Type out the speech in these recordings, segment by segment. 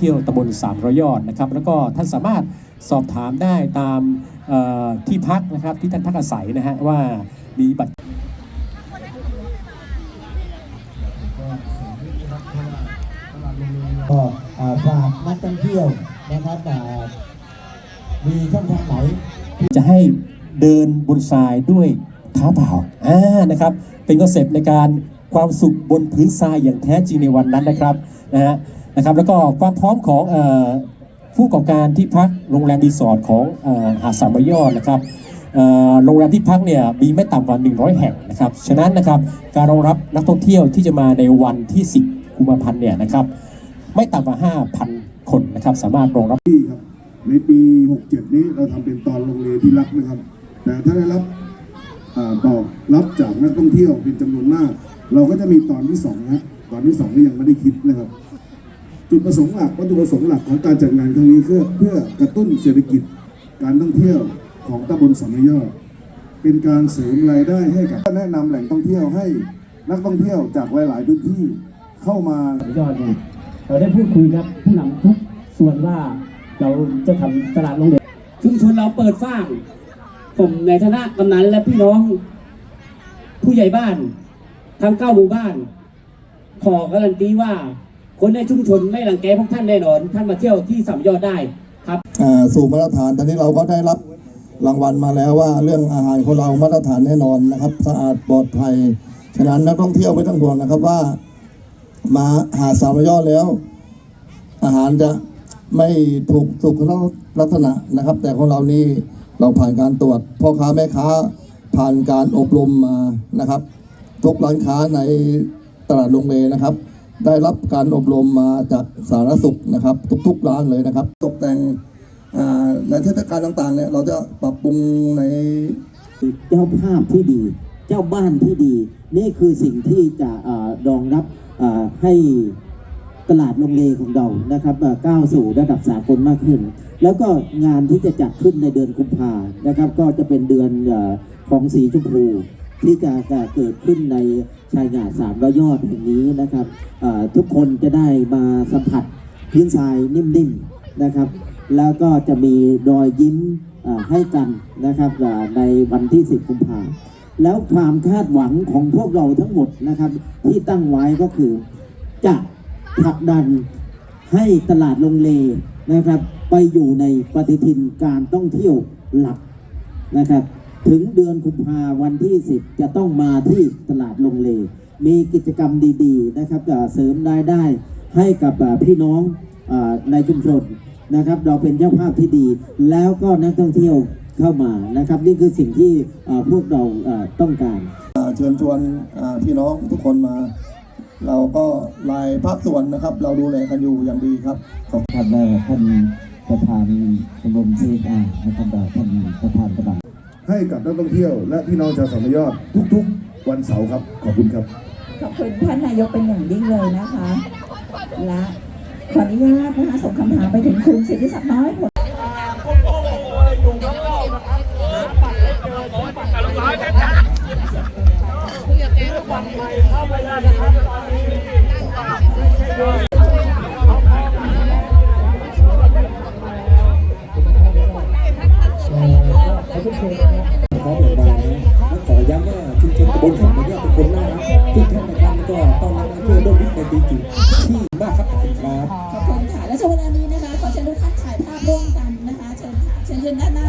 เที่ยวตำบลสามร้อยยอดนะครับ แล้วก็ท่านสามารถสอบถามได้ตามเอ่อที่พักนะครับที่ท่านพักอาศัยนะฮะว่ามีบัตรก็อ่าฝากนักท่องเที่ยวนะครับอ่ามีช่องทางไหนจะให้เดินบนทรายด้วยเท้าเปล่าอ่านะครับ เป็นคอนเซปต์ในการความสุขบนพื้นทรายอย่างแท้จริงในวันนั้นนะครับนะฮะ นะครับแล้วก็ความพร้อมของผู้ประกอบการที่พักโรงแรมรีสอร์ทของหาดสามยอดนะครับโรงแรมที่พักเนี่ยมีไม่ต่ำกว่า 100 แห่งนะครับฉะนั้นนะครับการรองรับนักท่องเที่ยวที่จะมาในวันที่ 10 กุมภาพันธ์เนี่ยนะครับไม่ต่ำกว่า 5,000 คนนะครับสามารถรองรับที่ครับในปี 67 นี้เราทำเป็นตอนลงเลที่รักนะครับ แต่ถ้าได้รับอตอบรับจากนักท่องเที่ยวเป็นจำนวนมาก เราก็จะมีตอนที่สองนะตอนที่สองนี่ยังไม่ได้คิดนะครับ จุดประสงค์หลักวัตถุประสงค์หลักของการจัดงานครั้งนี้คือเพื่อกระตุ้นเศรษฐกิจ การท่องเที่ยวของตำบลสามยอดเป็นการเสริมรายได้ให้กับแนะนำแหล่งท่องเที่ยวให้นักท่องเที่ยวจากหลาย ๆ พื้นที่เข้ามายอดเนี่ยเราได้พูดคุยกับผู้นำทุกส่วนว่าเราจะทำตลาดโรงเรียนชุมชนเราเปิดฟ้าง ผมในฐานะกำนันและพี่น้อง ผู้ใหญ่บ้านทั้งเก้าหมู่บ้าน ขอการันตีว่า คนในชุมชนไม่รังแกพวกท่านแน่นอน ท่านมาเที่ยวที่สามยอดได้ครับอ่าสู่มาตรฐานตอนนี้เราก็ได้รับรางวัลมาแล้วว่าเรื่องอาหารของเรามาตรฐานแน่นอนนะครับ สะอาดปลอดภัย ฉะนั้นนักท่องเที่ยวไม่ต้องห่วงนะครับว่า มาหาสามยอดแล้ว อาหารจะไม่ถูกสุขลักษณะนะครับ แต่ของเรานี่เราผ่านการตรวจพ่อค้าแม่ค้าผ่านการอบรมมานะครับทุกร้านค้าในตลาดโรงเลนะครับ ได้รับการอบรมมาจากสาธารณสุขนะครับ ทุกๆร้านเลยนะครับ ตกแต่งในเทศกาลต่างๆเนี่ยเราจะปรับปรุงในเจ้าภาพที่ดี เจ้าบ้านที่ดี นี่คือสิ่งที่จะเอ่อรองรับให้ตลาดโรงเลของเรานะครับก้าวสู่ระดับสากลมากขึ้น แล้วก็งานที่จะจัดขึ้นในเดือนกุมภานะครับ ก็จะเป็นเดือนอของสีชมพู ที่จะจะเกิดขึ้นในชายหาดสามร้อยยอดแห่งนี้นะครับทุกคนจะได้มาสัมผัสพื้นทรายนิ่มๆนะครับ แล้วก็จะมีรอยยิ้มให้กันนะครับในวันที่ 10 กุมภาแล้วความคาดหวังของพวกเราทั้งหมดนะครับ ที่ตั้งไว้ก็คือจะผลักดันให้ตลาดลงเลนะครับ ไปอยู่ในปฏิทินการท่องเที่ยวหลักนะครับ ถึงเดือนกุมภาวันที่ 10 จะต้องมาที่ตลาดลงเล มีกิจกรรมดีๆนะครับจะเสริมรายได้ให้กับอ่าพี่น้องอาในชุมชนนะครับ เราเป็นเจ้าภาพที่ดี แล้วก็นักท่องเที่ยวเข้ามานะครับ นี่คือสิ่งที่อ่าพวกเราอ่าต้องการอ่าเชิญชวนอ่าพี่น้องทุกคนมา เราก็รายภาคส่วนนะครับ เราดูแลกันอยู่อย่างดีครับขอบครับและท่านประธานชมรมเซกอานะครับและท่านประธานประหลัด ให้กับนักท่องเที่ยว และพี่น้องชาวสามยอดทุกๆ วันเสาร์ครับ ขอบคุณครับ ขอบคุณท่านนายกเป็นอย่างยิ่งเลยนะคะ และขออนุญาตนะคะส่งคำถามไปถึงคุณสิทธิศักดิ์น้อยผล ญ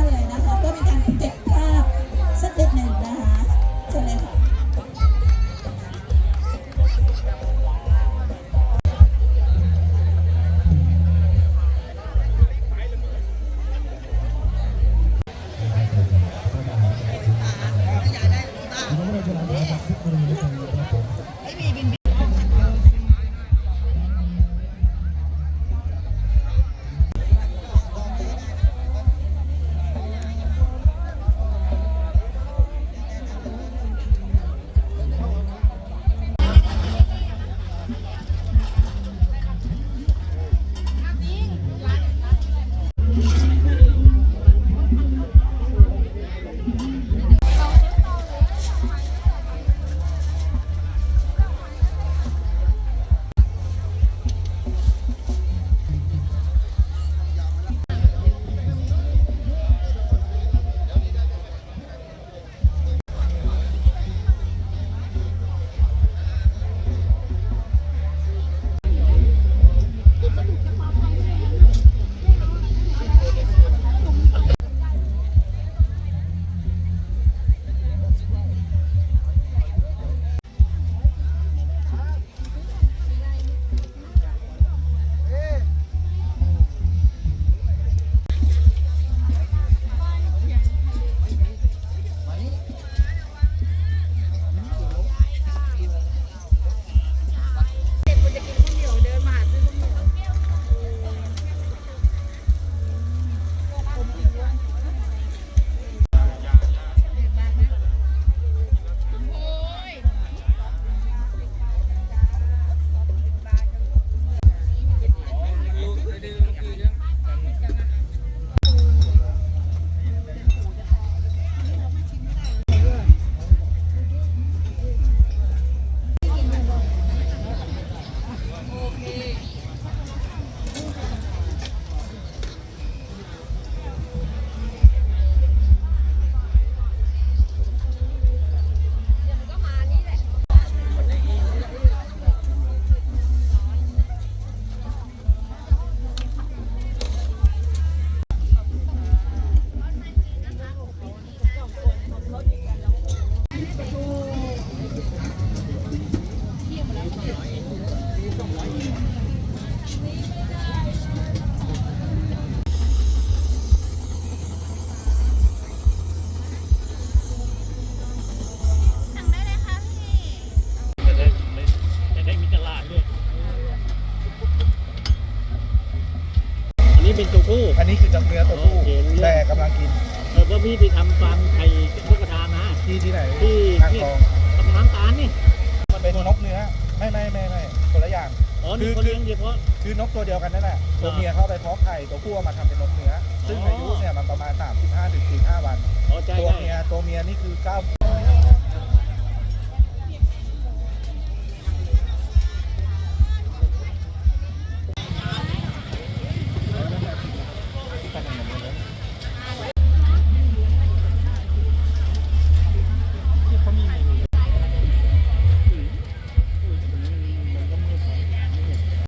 ี้เป็นตัวผู้อันนี้คือจับเนื้อตัวผู้แต่กำลังกินเออก็พี่ไปทำฟาร์มไข่ตุ๊กระตานะที่ที่ไหนที่อ่างทองตำน้ำตาลนี่มันเป็นนกเนื้อไม่ไม่ไม่ไม่คนละอย่างอ๋อคือคือคือนกตัวเดียวกันนั่นแหละตัวเมียเข้าไปเพาะไข่ตัวผู้มาทำเป็นนกเนื้อ ซึ่งอายุเนี่ยมันประมาณ 35-45 วัน ตัวเมียตัวเมียนี่คือ 9